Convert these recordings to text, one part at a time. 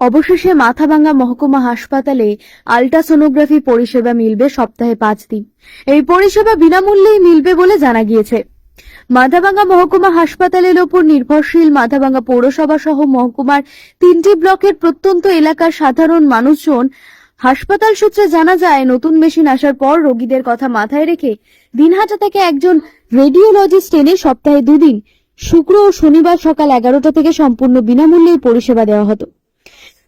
অবশেষে মাথাভাঙ্গা মহকুমা হাসপাতালে আল্ট্রাসোনোগ্রাফি পরিষেবা মিলবে সপ্তাহে পাঁচ দিন। এই পরিষেবা বিনামূল্যেই মিলবে বলে জানা গিয়েছে। মাথাভাঙ্গা মহকুমা হাসপাতালের ওপর নির্ভরশীল মাথাভাঙ্গা পৌরসভা সহ মহকুমার তিনটি ব্লকের প্রত্যন্ত এলাকার সাধারণ মানুষজন হাসপাতাল সূত্রে জানা যায়, নতুন মেশিন আসার পর রোগীদের কথা মাথায় রেখে দিনহাটা থেকে একজন রেডিওলজিস্ট এনে সপ্তাহে দুদিন, শুক্র ও শনিবার সকাল এগারোটা থেকে সম্পূর্ণ বিনামূল্যে পরিষেবা দেওয়া হতো।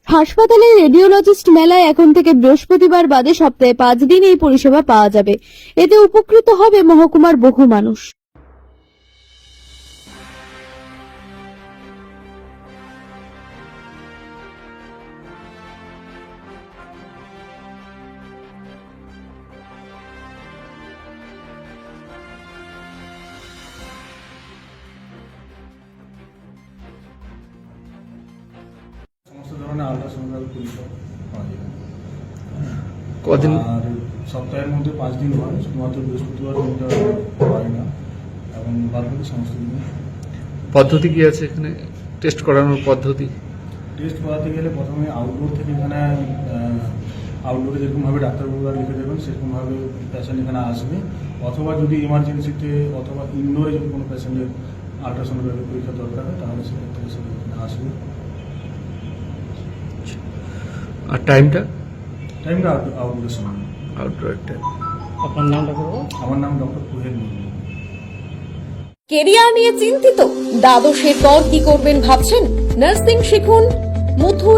হাসপাতালের রেডিওলজিস্ট মেলায় এখন থেকে বৃহস্পতিবার বাদে সপ্তাহে পাঁচ দিন এই পরিষেবা পাওয়া যাবে। এতে উপকৃত হবে মহকুমার বহু মানুষ। পাওয়া কদিন? আর সপ্তাহের মধ্যে পাঁচ দিন হয় শুধুমাত্র বৃহস্পতিবার দিনটা হয় না এবং বাদ বাকি সমস্ত দিন। পদ্ধতি কি আছে এখানে? টেস্ট করানোর পদ্ধতি? টেস্ট করাতে গেলে প্রথমে আউটডোর থেকে এখানে আউটডোরে যেরকমভাবে ডাক্তারবাবুরা লিখে দেবেন সেরকমভাবে পেশেন্ট এখানে আসবে। অথবা যদি ইমার্জেন্সিতে অথবা ইনডোরে যদি কোনো পেশেন্টের আল্ট্রাসোনোগ্রাফি পরীক্ষা দরকার হয় তাহলে সেক্ষেত্রে থেকে সে এখানে আসবে। আর টাইমটা টাইমটা আউটডোর সময় আউটডোর টাইম আপনার নামটা করব আমার নাম ডক্টর কুহেল মুর্মু। কেরিয়ার নিয়ে চিন্তিত? দ্বাদশের পর কি করবেন ভাবছেন? নার্সিং শিখুন Mathura